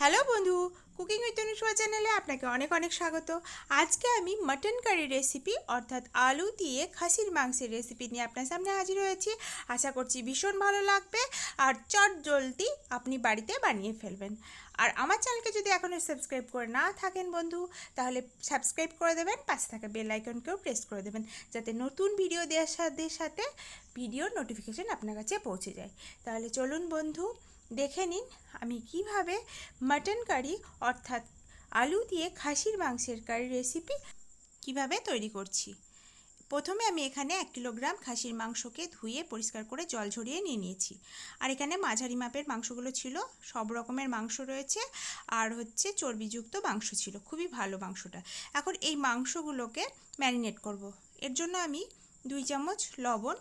Hello বন্ধু cooking with অনুষ্মা চ্যানেলে আপনাকে অনেক অনেক স্বাগত। আজকে আমি মাটন কারি রেসিপি অর্থাৎ আলু দিয়ে খাসির মাংসের রেসিপি নিয়ে আপনার সামনে হাজির হয়েছি। আশা করছি ভীষণ ভালো লাগবে, আর চট জলদি আপনি বাড়িতে বানিয়ে ফেলবেন। আর আমার চ্যানেলকে যদি এখনও সাবস্ক্রাইব করে না থাকেন বন্ধু, তাহলে সাবস্ক্রাইব করে দেবেন, পাশে থাকা বেল আইকনকেও প্রেস করে দেবেন, যাতে নতুন ভিডিও দেওয়ার সাথে সাথে ভিডিওর নোটিফিকেশান আপনার কাছে পৌঁছে যায়। তাহলে চলুন বন্ধু দেখে নিন আমি কীভাবে মাটন কারি অর্থাৎ আলু দিয়ে খাসির মাংসের কারি রেসিপি কীভাবে তৈরি করছি। প্রথমে আমি এখানে এক কিলোগ্রাম খাসির মাংসকে ধুয়ে পরিষ্কার করে জল ঝরিয়ে নিয়ে নিয়েছি। আর এখানে মাঝারি মাপের মাংসগুলো ছিল, সব রকমের মাংস রয়েছে আর হচ্ছে চর্বিযুক্ত মাংস ছিল, খুবই ভালো মাংসটা। এখন এই মাংসগুলোকে ম্যারিনেট করব। এর জন্য আমি দুই চামচ লবণ,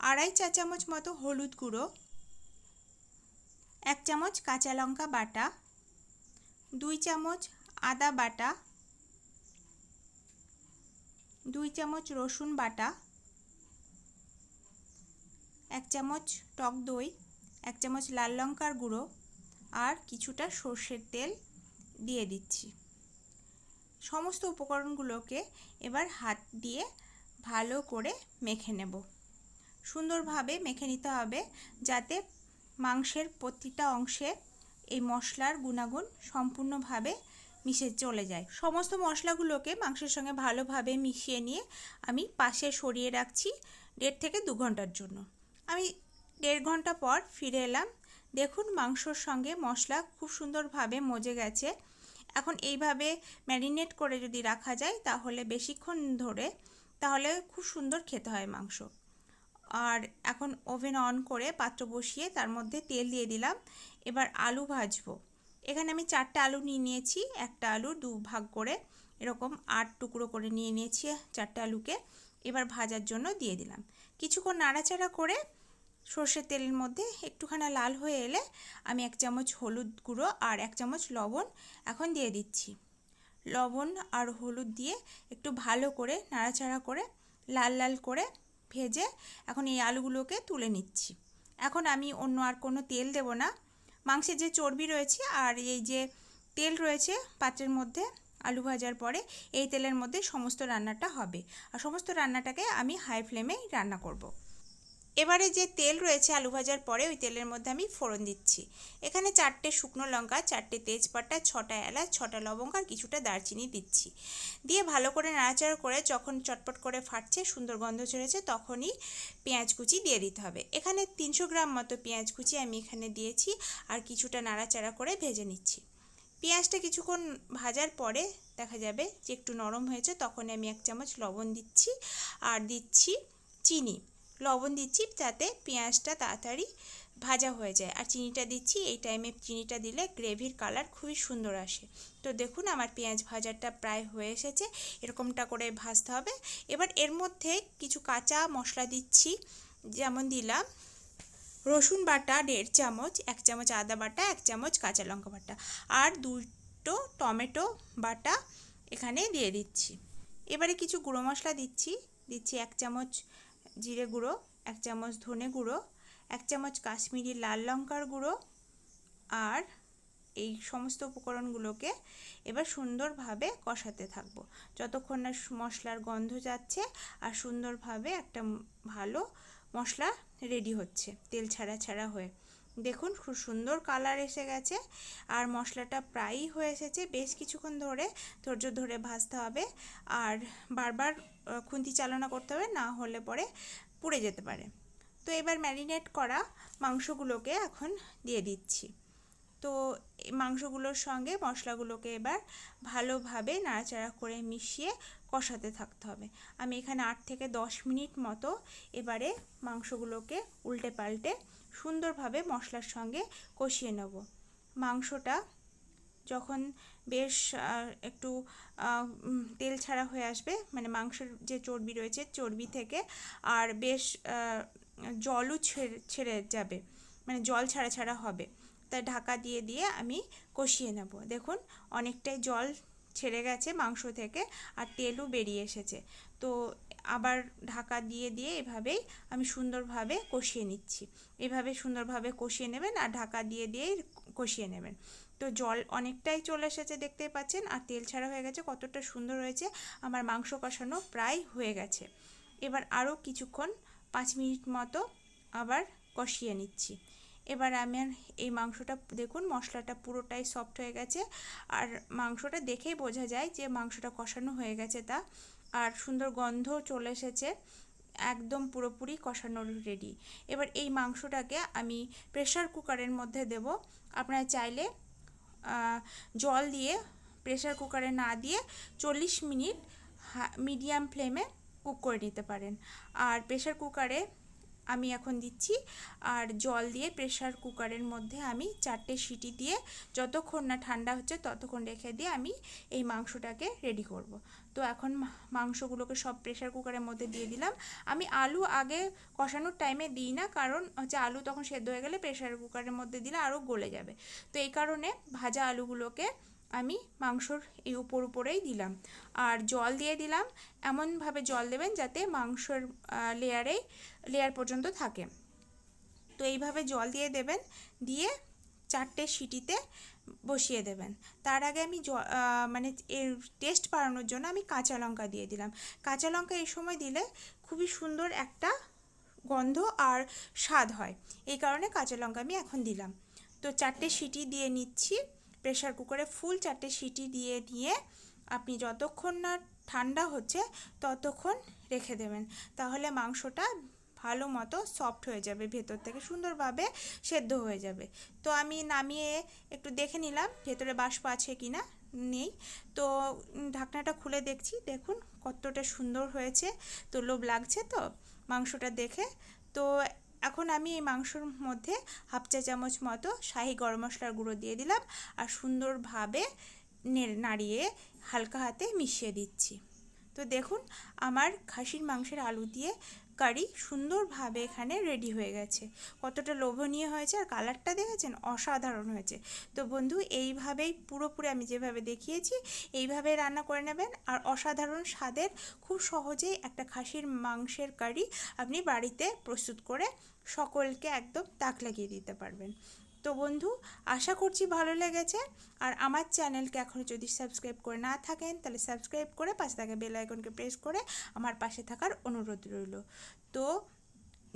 আড়াই চা চামচ মতো হলুদ গুঁড়ো চামচ কাঁচা লঙ্কা বাটা, দুই চামচ আদা বাটা, দুই চামচ রসুন বাটা, এক চামচ টক দই, এক চামচ লাল লঙ্কার গুঁড়ো আর কিছুটা সর্ষের তেল দিয়ে দিচ্ছি। সমস্ত উপকরণগুলোকে এবার হাত দিয়ে ভালো করে মেখে নেব। সুন্দরভাবে মেখে নিতে হবে যাতে মাংসের প্রতিটা অংশে এই মশলার গুণাগুণ সম্পূর্ণভাবে মিশে চলে যায়। সমস্ত মশলাগুলোকে মাংসের সঙ্গে ভালোভাবে মিশিয়ে নিয়ে আমি পাশে সরিয়ে রাখছি দেড় থেকে দু ঘণ্টার জন্য। আমি দেড় ঘণ্টা পর ফিরে এলাম। দেখুন মাংসর সঙ্গে মশলা খুব সুন্দরভাবে মজে গেছে। এখন এইভাবে ম্যারিনেট করে যদি রাখা যায় তাহলে বেশিক্ষণ ধরে তাহলে খুব সুন্দর খেতে হয় মাংস। আর এখন ওভেন অন করে পাত্র বসিয়ে তার মধ্যে তেল দিয়ে দিলাম। এবার আলু ভাজবো। এখানে আমি চারটে আলু নিয়ে নিয়েছি। একটা আলু দু ভাগ করে এরকম আট টুকরো করে নিয়ে নিয়েছি চারটে আলুকে। এবার ভাজার জন্য দিয়ে দিলাম। কিছুক্ষণ নাড়াচাড়া করে সর্ষের তেলের মধ্যে একটুখানি লাল হয়ে এলে আমি এক চামচ হলুদ গুঁড়ো আর এক চামচ লবণ এখন দিয়ে দিচ্ছি। লবণ আর হলুদ দিয়ে একটু ভালো করে নাড়াচাড়া করে লাল লাল করে ভেজে এখন এই আলুগুলোকে তুলে নিচ্ছি। এখন আমি অন্য আর কোনো তেল দেব না। মাংসের যে চর্বি রয়েছে আর এই যে তেল রয়েছে পাত্রের মধ্যে আলু ভাজার পরে, এই তেলের মধ্যে সমস্ত রান্নাটা হবে। আর সমস্ত রান্নাটাকে আমি হাই ফ্লেমেই রান্না করব। এবারে যে তেল রয়েছে আলু ভাজার পরে, ওই তেলের মধ্যে আমি ফোড়ন দিচ্ছি। এখানে চারটে শুকনো লঙ্কা, চারটে তেজপাতা, ছটা এলাচ, ছটা লবঙ্গ আর কিছুটা দারচিনি দিচ্ছি। দিয়ে ভালো করে নাড়াচাড়া করে যখন চটপট করে ফাটছে, সুন্দর গন্ধ ছেড়েছে, তখনই পেঁয়াজ কুচি দিয়ে দিতে হবে। এখানে তিনশো গ্রাম মতো পেঁয়াজ কুচি আমি এখানে দিয়েছি আর কিছুটা নাড়াচাড়া করে ভেজে নিচ্ছি। পেঁয়াজটা কিছুক্ষণ ভাজার পরে দেখা যাবে যে একটু নরম হয়েছে তখন আমি এক চামচ লবণ দিচ্ছি আর দিচ্ছি চিনি। লবণ দিচ্ছি যাতে পেঁয়াজটা তাড়াতাড়ি ভাজা হয়ে যায়। আর চিনিটা দিচ্ছি, এই টাইমে চিনিটা দিলে গ্রেভির কালার খুবই সুন্দর আসে। তো দেখুন আমার পেঁয়াজ ভাজাটা প্রায় হয়ে এসেছে, এরকমটা করে ভাজতে হবে। এবার এর মধ্যে কিছু কাঁচা মশলা দিচ্ছি, যেমন দিলাম রসুন বাটা দেড় চামচ, এক চামচ আদা বাটা, এক চামচ কাঁচা লঙ্কা বাটা। আর দুটো টমেটো বাটা এখানে দিয়ে দিচ্ছি। এবারে কিছু গুঁড়ো মশলা দিচ্ছি দিচ্ছি এক চামচ জিরে গুঁড়ো, এক চামচ ধনে গুঁড়ো, এক চামচ কাশ্মীরি লাল লঙ্কার গুঁড়ো আর এই সমস্ত উপকরণগুলোকে এবার সুন্দরভাবে কষাতে থাকব। যতক্ষণ না মশলার গন্ধ যাচ্ছে আর সুন্দরভাবে একটা ভালো মশলা রেডি হচ্ছে, তেল ছাড়া ছাড়া হয়ে। দেখুন খুব সুন্দর কালার এসে গেছে। আর মশলাটা প্রায়ই হয়ে এসেছে। বেশ কিছুক্ষণ ধরে ধৈর্য ধরে ভাজতে হবে। আর বারবার খুন্তি চালনা করতে হবে, না হলে পরে পুড়ে যেতে পারে। তো এবার ম্যারিনেট করা মাংসগুলোকে এখন দিয়ে দিচ্ছি। তো মাংসগুলোর সঙ্গে মশলাগুলোকে এবার ভালোভাবে নাড়াচাড়া করে মিশিয়ে কষাতে থাকতে হবে। আমি এখানে আট থেকে দশ মিনিট মতো এবারে মাংসগুলোকে উল্টে পাল্টে সুন্দরভাবে মশলার সঙ্গে কষিয়ে নেব। মাংসটা যখন বেশ একটু তেল ছাড়া হয়ে আসবে মানে মাংসের যে চর্বি রয়েছে চর্বি থেকে আর বেশ জলও ছেড়ে ছেড়ে যাবে মানে জল ছাড়া ছাড়া হবে। তাই ঢাকা দিয়ে দিয়ে আমি কষিয়ে নেব। দেখুন, অনেকটাই জল ছেড়ে গেছে মাংস থেকে আর তেলও বেরিয়ে এসেছে। তো আবার ঢাকা দিয়ে দিয়ে এভাবেই আমি সুন্দরভাবে কষিয়ে নিচ্ছি। এভাবে সুন্দরভাবে কষিয়ে নেবেন আর ঢাকা দিয়ে, দিয়েই কষিয়ে নেবেন। তো জল অনেকটাই চলে এসেছে দেখতেই পাচ্ছেন আর তেল ছাড়া হয়ে গেছে, কতটা সুন্দর হয়েছে। আমার মাংস কষানো প্রায় হয়ে গেছে। এবার আরও কিছুক্ষণ, পাঁচ মিনিট মতো আবার কষিয়ে নিচ্ছি। এবার আমি এই মাংসটা দেখুন, মশলাটা পুরোটাই সফট হয়ে গেছে। আর মাংসটা দেখেই বোঝা যায় যে মাংসটা কষানো হয়ে গেছে তা। আর সুন্দর গন্ধ চলে এসেছে, একদম পুরোপুরি কষানো রেডি এবার এই মাংসটাকে আমি প্রেশার কুকারের মধ্যে দেব। আপনারা চাইলে জল দিয়ে প্রেশার কুকারে না দিয়ে চল্লিশ মিনিট মিডিয়াম ফ্লেমে কুক করে নিতে পারেন। আর প্রেশার কুকারে আমি এখন দিচ্ছি। আর জল দিয়ে প্রেশার কুকারের মধ্যে আমি চারটে সিটি দিয়ে যতক্ষণ না ঠান্ডা হচ্ছে ততক্ষণ রেখে দিয়ে আমি এই মাংসটাকে রেডি করব। তো এখন মাংসগুলোকে সব প্রেশার কুকারের মধ্যে দিয়ে দিলাম। আমি আলু আগে কষানোর টাইমে দিই না, কারণ হচ্ছে আলু তখন সেদ্ধ হয়ে গেলে প্রেশার কুকারের মধ্যে দিলে আরও গলে যাবে। তো এই কারণে ভাজা আলুগুলোকে আমি মাংসর এই উপর উপরেই দিলাম। আর জল দিয়ে দিলাম, এমনভাবে জল দেবেন যাতে মাংসর লেয়ারেই লেয়ার পর্যন্ত থাকে। তো এইভাবে জল দিয়ে দেবেন, দিয়ে চারটে সিটিতে বসিয়ে দেবেন। তার আগে আমি মানে এর টেস্ট বাড়ানোর জন্য আমি কাঁচা লঙ্কা দিয়ে দিলাম। কাঁচা লঙ্কা এই সময় দিলে খুবই সুন্দর একটা গন্ধ আর স্বাদ হয়। এই কারণে কাঁচা লঙ্কা আমি এখন দিলাম। তো চারটে সিটি দিয়ে নিচ্ছি। প্রেশার কুকারে ফুল চারটে সিটি দিয়ে নিয়ে আপনি যতক্ষণ না ঠান্ডা হচ্ছে ততক্ষণ রেখে দেবেন। তাহলে মাংসটা ভালো মতো সফট হয়ে যাবে ভেতর থেকে, সুন্দরভাবে সেদ্ধ হয়ে যাবে। তো আমি নামিয়ে একটু দেখে নিলাম ভেতরে বাষ্প আছে কি না নেই। তো ঢাকনাটা খুলে দেখছি, দেখুন কতটা সুন্দর হয়েছে। তো লোভ লাগছে তো মাংসটা দেখে। তো এখন আমি এই মাংসর মধ্যে হাফ চা চামচ মতো শাহি গরম মশলার গুঁড়ো দিয়ে দিলাম আর সুন্দরভাবে নাড়িয়ে হালকা হাতে মিশিয়ে দিচ্ছি। তো দেখুন, আমার খাসির মাংসের আলু দিয়ে কারি সুন্দরভাবে এখানে রেডি হয়ে গেছে। কতটা লোভনীয় হয়েছে আর কালারটা দেখেছেন? অসাধারণ হয়েছে। তো বন্ধু, এইভাবেই পুরোপুরি আমি যেভাবে দেখিয়েছি, এইভাবে রান্না করে নেবেন আর অসাধারণ স্বাদের খুব সহজেই একটা খাসির মাংসের কারি আপনি বাড়িতে প্রস্তুত করে সকলকে একদম তাক লাগিয়ে দিতে পারবেন। তো বন্ধু, আশা করছি ভালো লেগেছে। আর আমার চ্যানেলকে এখনও যদি সাবস্ক্রাইব করে না থাকেন, তাহলে সাবস্ক্রাইব করে পাশে থাকে বেল আইকনকে প্রেস করে আমার পাশে থাকার অনুরোধ রইল। তো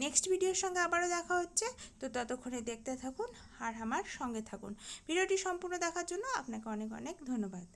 নেক্সট ভিডিওর সঙ্গে আবারও দেখা হচ্ছে। তো ততক্ষণে দেখতে থাকুন আর আমার সঙ্গে থাকুন। ভিডিওটি সম্পূর্ণ দেখার জন্য আপনাকে অনেক অনেক ধন্যবাদ।